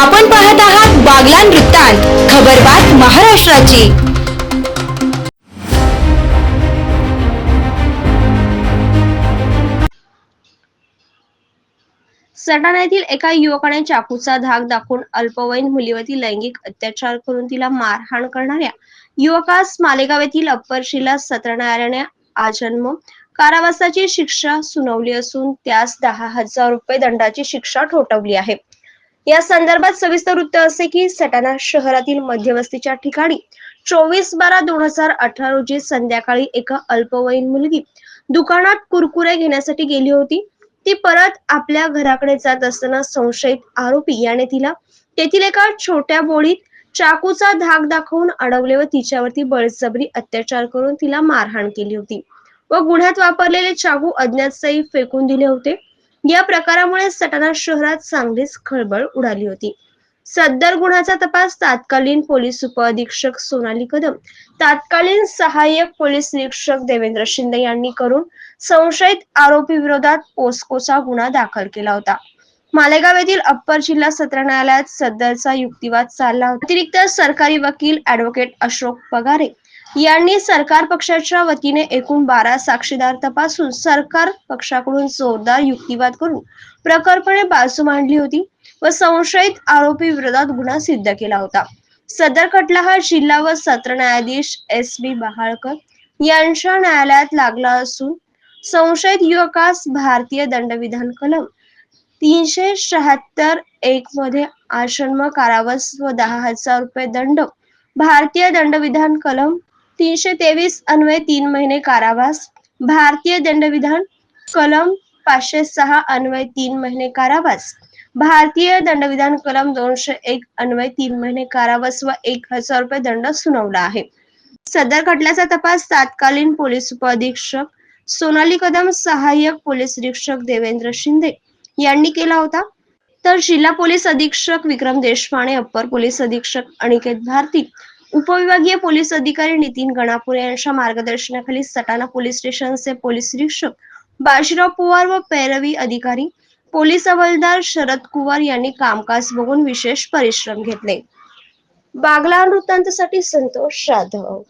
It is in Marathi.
आपण पाहत आहात बागलान वृत्तांत खबरबात महाराष्ट्राची. सटाणा येथील एका युवकाने चाकूचा धाक दाखवून अल्पवयीन मुलीवरती लैंगिक अत्याचार करून तिला मारहाण करणाऱ्या युवकास मालेगाव येथील अप्पर जिल्हा सत्र न्यायालयाने आजन्म कारावासाची शिक्षा सुनावली असून त्यास दहा हजार रुपये दंडाची शिक्षा ठोठावली आहे. या संदर्भात सविस्तर वृत्त असे की सटाणा शहरातील मध्यवस्तीच्या ठिकाणी चोवीस बारा दोन हजार अठरा रोजी संध्याकाळी एका अल्पवयीन मुलगी दुकानात कुरकुरे घेण्यासाठी गेली होती. ती परत आपल्या घराकडे जात असताना संशयित आरोपी याने तिला तेथील एका छोट्या बोळीत चाकूचा धाक दाखवून अडवले व तिच्यावरती बळजबरी अत्याचार करून तिला मारहाण केली होती व गुन्ह्यात वापरलेले चाकू अज्ञात फेकून दिले होते. या प्रकारामुळे सटाणा शहरात चांगलीच खळबळ उडाली होती. सदर गुन्ह्याचा तपास तात्कालीन पोलीस उपअधीक्षक सोनाली कदम तात्कालीन सहाय्यक पोलीस निरीक्षक देवेंद्र शिंदे यांनी करून संशयित आरोपी विरोधात पोस्कोचा गुन्हा दाखल केला होता. मालेगाव येथील अप्पर जिल्हा सत्र न्यायालयात सदरचा युक्तिवाद चालला होता. अतिरिक्त सरकारी वकील ऍडव्होकेट अशोक पगारे यांनी सरकार पक्षाच्या वतीने एकूण बारा साक्षीदार तपासून सरकार पक्षाकडून जोरदार युक्तिवाद करून प्रकल्पने बाजू मांडली होती व संशयित आरोपी विरोधात गुन्हा सिद्ध केला होता. सदर खटला हा जिल्हा व सत्र न्यायाधीश एस बी बहाळकर यांच्या न्यायालयात लागला असून संशयित युवकास भारतीय दंडविधान कलम तीनशे शहात्तर एक मध्ये आश्रम कारावास व दहा हजार रुपये दंड भारतीय दंडविधान कलम तीनशे तेवीस अन्वये तीन महिने कारावास. भारतीय दंडविधान कलम पाचशे सहा अन्वय तीन महिने कारावास. भारतीय दंडविधान कलम दोनशे एक अन्वय तीन महिने कारावास व एक हजार रुपये दंड सुनावला आहे. सदर खटल्याचा तपास तात्कालीन पोलीस उपअधीक्षक सोनाली कदम सहाय्यक पोलीस निरीक्षक देवेंद्र शिंदे यांनी केला होता. तर जिल्हा पोलीस अधीक्षक विक्रम देशपांडे अप्पर पोलीस अधीक्षक अनिकेत भारती उपविभागीय पोलीस अधिकारी नितीन गणापुरे यांच्या मार्गदर्शनाखाली सटाणा पोलीस स्टेशनचे पोलीस निरीक्षक बाजीराव पवार व पैरवी अधिकारी पोलीस हवालदार शरद कुवार यांनी कामकाज बघून विशेष परिश्रम घेतले. बागला वृत्तांतासाठी संतोष जाधव